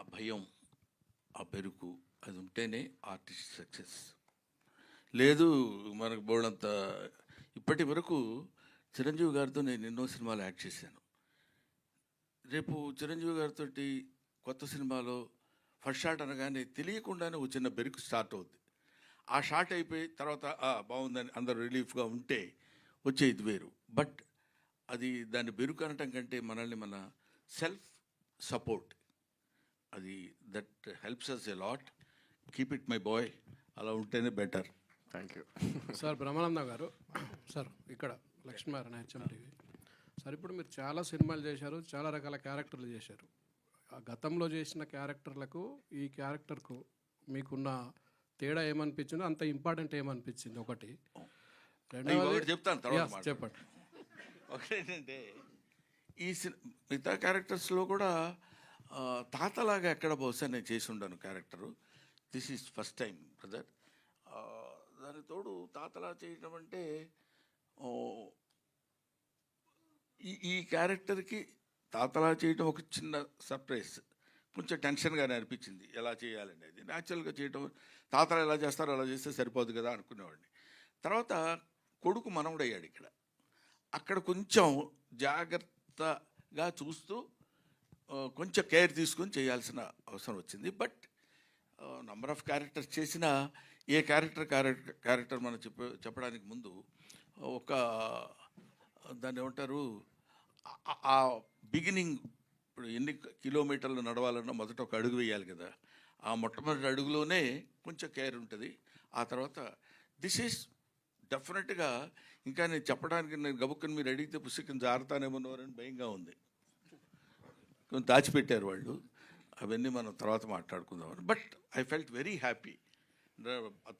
ఆ భయం ఆ బెరుకు అది ఉంటేనే ఆర్టిస్ట్ సక్సెస్. లేదు మనకు బోర్డంత ఇప్పటి వరకు చిరంజీవి గారితో నేను ఎన్నో సినిమాలు యాక్ట్ చేశాను. రేపు చిరంజీవి గారితో కొత్త సినిమాలో ఫస్ట్ షాట్ అనగానే తెలియకుండానే ఒక చిన్న బెరుకు స్టార్ట్ అవుద్ది. ఆ షాట్ అయిపోయి తర్వాత బాగుందని అందరూ రిలీఫ్గా ఉంటే వచ్చేది వేరు. బట్ అది దాన్ని బెరుకు అనటం కంటే మనల్ని మన సెల్ఫ్ సపోర్ట్ అది that helps us a lot keep it my boy అలా ఉంటేనే better thank you sir Brahmananda garu sir ఇక్కడ లక్ష్మీనారాయణ హెచ్ఎం టీవీ. సార్ ఇప్పుడు మీరు చాలా సినిమాలు చేశారు చాలా రకాల క్యారెక్టర్లు చేశారు. ఆ గతంలో చేసిన క్యారెక్టర్లకు ఈ క్యారెక్టర్కు మీకున్న తేడా ఏమనిపించిందో అంత ఇంపార్టెంట్ ఏమనిపించింది? ఒకటి. ఇంకొకటి చెప్తాను తర్వాత Yes, చెప్పండి. ఒకటేంటంటే ఈ సి- మిగతా క్యారెక్టర్స్లో కూడా తాతలాగా ఎక్కడ బహుశా నేను చేసి ఉండను character. This is first time brother దాని తోడు తాతలా చేయడం అంటే ఈ ఈ క్యారెక్టర్కి తాతలా చేయడం ఒక చిన్న సర్ప్రైజ్. కొంచెం టెన్షన్గానే అనిపించింది. ఎలా చేయాలనేది. న్యాచురల్గా చేయటం తాతలు ఎలా చేస్తారో అలా చేస్తే సరిపోదు కదా అనుకునేవాడిని. తర్వాత కొడుకు మనవడయ్యాడు ఇక్కడ. అక్కడ కొంచెం జాగ్రత్తగా చూస్తూ కొంచెం కేర్ తీసుకొని చేయాల్సిన అవసరం వచ్చింది. బట్ నంబర్ ఆఫ్ క్యారెక్టర్స్ చేసిన ఏ క్యారెక్టర్ క్యారెక్టర్ క్యారెక్టర్ మనం చెప్ప చెప్పడానికి ముందు ఒక దాన్ని ఏమంటారు ఆ- బిగినింగ్ ఇప్పుడు ఎన్ని కిలోమీటర్లు నడవాలన్నా మొదట ఒక అడుగు వేయాలి కదా. ఆ మొట్టమొదటి అడుగులోనే కొంచెం కేర్ ఉంటుంది. ఆ తర్వాత దిస్ ఈస్ డెఫినెట్గా ఇంకా నేను చెప్పడానికి నేను గబుక్కని మీరు అడిగితే పుస్తకం జారుతానేమోనని భయంగా ఉంది. కొంచెం దాచిపెట్టారు వాళ్ళు. అవన్నీ మనం తర్వాత మాట్లాడుకుందాం. But I felt very happy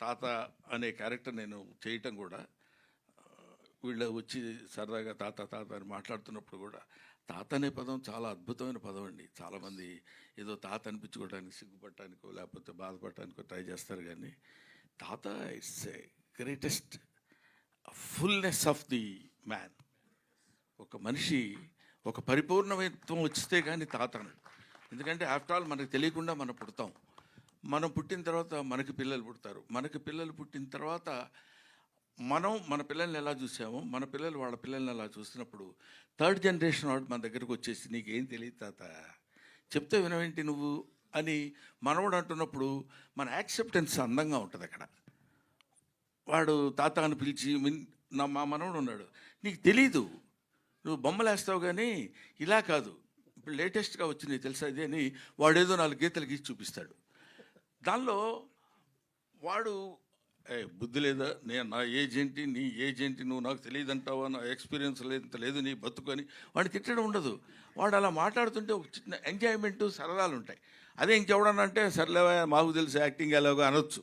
తాత అనే క్యారెక్టర్ నేను చేయటం కూడా వీళ్ళ వీళ్ళు వచ్చి సరదాగా తాత తాత అని మాట్లాడుతున్నప్పుడు కూడా తాత అనే పదం చాలా అద్భుతమైన పదం అండి. చాలామంది ఏదో తాత అనిపించుకోవడానికి సిగ్గుపడటానికో లేకపోతే బాధపడటానికో ట్రై చేస్తారు కానీ తాత it's a greatest fullness of the man ఒక మనిషి ఒక పరిపూర్ణత్వం వచ్చితే కానీ తాత ఎందుకంటే ఆఫ్టర్ ఆల్ మనకు తెలియకుండా మనం పుడతాం. మనం పుట్టిన తర్వాత మనకి పిల్లలు పుడతారు. మనకి పిల్లలు పుట్టిన తర్వాత మనం మన పిల్లల్ని ఎలా చూసామో మన పిల్లలు వాళ్ళ పిల్లల్ని ఎలా చూసినప్పుడు థర్డ్ జనరేషన్ వాడు మన దగ్గరకు వచ్చేసి నీకేం తెలియదు తాత. చెప్తే వినవేంటి నువ్వు? అని మనవడు అంటున్నప్పుడు మన యాక్సెప్టెన్స్ అందంగా ఉంటుంది అక్కడ. వాడు తాత అని పిలిచి నా మా మనవడు ఉన్నాడు. నీకు తెలీదు. నువ్వు బొమ్మలేస్తావు కానీ ఇలా కాదు. ఇప్పుడు లేటెస్ట్గా వచ్చింది తెలుసా ఇది అని వాడేదో నాలుగు గీతలు గీసి చూపిస్తాడు. దానిలో వాడు ఏ బుద్ధి లేదా? నేను నా ఏజెంటి నీ ఏజెంటి నువ్వు నాకు తెలియదు అంటావా నా ఎక్స్పీరియన్స్ లేదు లేదు నీ బతుకు అని వాడిని తిట్టడం ఉండదు. వాడు అలా మాట్లాడుతుంటే ఒక చిన్న ఎంజాయ్మెంట్ సరదాలు ఉంటాయి. అదే ఇంకెవడన్నా అంటే సర్లేవా మాకు తెలుసు యాక్టింగ్ ఎలాగో అనొచ్చు.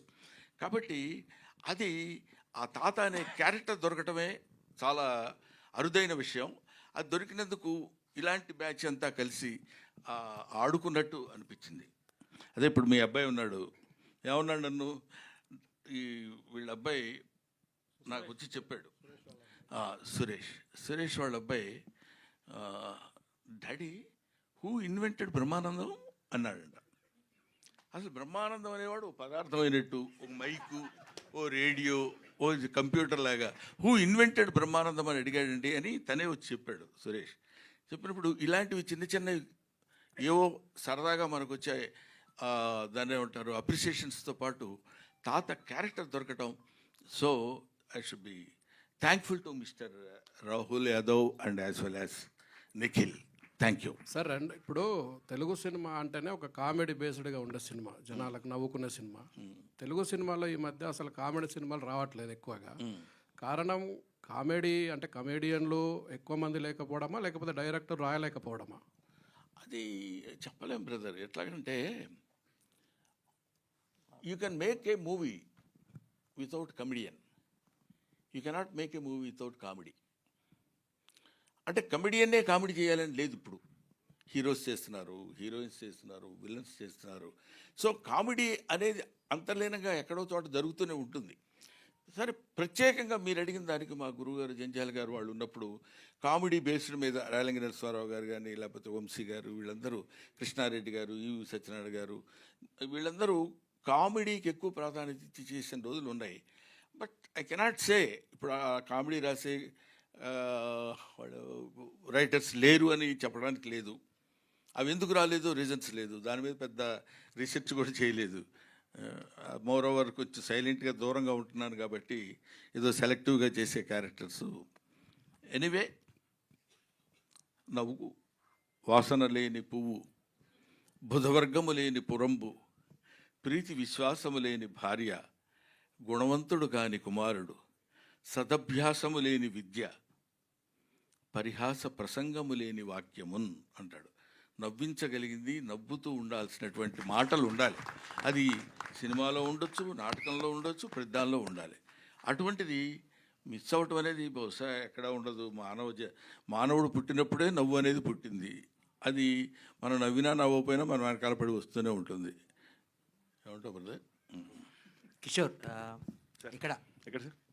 కాబట్టి అది ఆ తాత అనే క్యారెక్టర్ దొరకటమే చాలా అరుదైన విషయం. అది దొరికినందుకు ఇలాంటి బ్యాచ్ అంతా కలిసి ఆడుకున్నట్టు అనిపించింది. అదే ఇప్పుడు మీ అబ్బాయి ఉన్నాడు. ఏమన్నాడు నన్ను? ఈ వీళ్ళ అబ్బాయి నాకు వచ్చి చెప్పాడు. సురేష్. సురేష్ వాళ్ళ అబ్బాయి డాడీ హూ ఇన్వెంటెడ్ బ్రహ్మానందం? అన్నాడంట. అసలు బ్రహ్మానందం అనేవాడు పదార్థమైనట్టు ఒక మైకు ఓ రేడియో ఓ కంప్యూటర్ లాగా హూ ఇన్వెంటెడ్ బ్రహ్మానందం అని అడిగాడండి అని తనే వచ్చి చెప్పాడు సురేష్. చెప్పినప్పుడు ఇలాంటివి చిన్న చిన్నవి ఏవో సరదాగా మనకు వచ్చే దాన్ని ఏమంటారు అప్రిసియేషన్స్తో పాటు తాత క్యారెక్టర్ దొరకటం. So I should be thankful to mister Rahul Yadav and as well as Nikhil thank you sir రెండు ఇప్పుడు తెలుగు సినిమా అంటేనే ఒక కామెడీ బేస్డ్గా ఉండే సినిమా జనాలకు నవ్వుకునే సినిమా. తెలుగు సినిమాలో ఈ మధ్య అసలు కామెడీ సినిమాలు రావట్లేదు ఎక్కువగా. కారణం కామెడీ అంటే కమేడియన్లు ఎక్కువ మంది లేకపోవడమా లేకపోతే డైరెక్టర్ రాయలేకపోవడమా? అది చెప్పలేం brother. ఎట్లాగంటే you can make a movie without comedian you cannot make a movie without comedy అంటే కమెడియన్నే కామెడీ చేయాలని లేదు ఇప్పుడు. హీరోస్ చేస్తున్నారు హీరోయిన్స్ చేస్తున్నారు విలన్స్ చేస్తున్నారు. సో కామెడీ అనేది అంతర్లీనంగా ఎక్కడో చోట జరుగుతూనే ఉంటుంది. సరే ప్రత్యేకంగా మీరు అడిగిన దానికి మా గురువుగారు జంజాల గారు వాళ్ళు ఉన్నప్పుడు కామెడీ బేస్డ్ మీద రేలంగి నరసింహారావు గారు కానీ లేకపోతే వంశీ గారు వీళ్ళందరూ కృష్ణారెడ్డి గారు ఈవి సత్యనారాయణ గారు వీళ్ళందరూ కామెడీకి ఎక్కువ ప్రాధాన్యత ఇచ్చి చేసిన రోజులు ఉన్నాయి. బట్ ఐ కెనాట్ సే ఇప్పుడు ఆ కామెడీ రాసే వాళ్ళు రైటర్స్ లేరు అని చెప్పడానికి లేదు. అవి ఎందుకు రాలేదు? రీజన్స్ లేదు. దాని మీద పెద్ద రీసెర్చ్ కూడా చేయలేదు. మోర్ ఓవర్ కొంచెం సైలెంట్గా దూరంగా ఉంటున్నాను కాబట్టి ఏదో సెలెక్టివ్గా చేసే క్యారెక్టర్స్ ఎనీవే నవ్వు వాసన లేని పువ్వు బుధవర్గము లేని పురంబు ప్రీతి విశ్వాసము లేని భార్య గుణవంతుడు కాని కుమారుడు సదభ్యాసము లేని విద్య పరిహాస ప్రసంగము లేని వాక్యమున్ అంటాడు. నవ్వించగలిగింది నవ్వుతూ ఉండాల్సినటువంటి మాటలు ఉండాలి. అది సినిమాలో ఉండొచ్చు నాటకంలో ఉండొచ్చు ప్రతిదానిలో ఉండాలి. అటువంటిది మిస్ అవ్వటం అనేది బహుశా ఎక్కడ ఉండదు. మానవ జ మానవుడు పుట్టినప్పుడే నవ్వు అనేది పుట్టింది. అది మనం నవ్వినా నవ్వకపోయినా మన వెనకాల పడి వస్తూనే ఉంటుంది. ఏమంటావు బ్రదర్? కిషోర్ ఇక్కడ. ఎక్కడ సార్?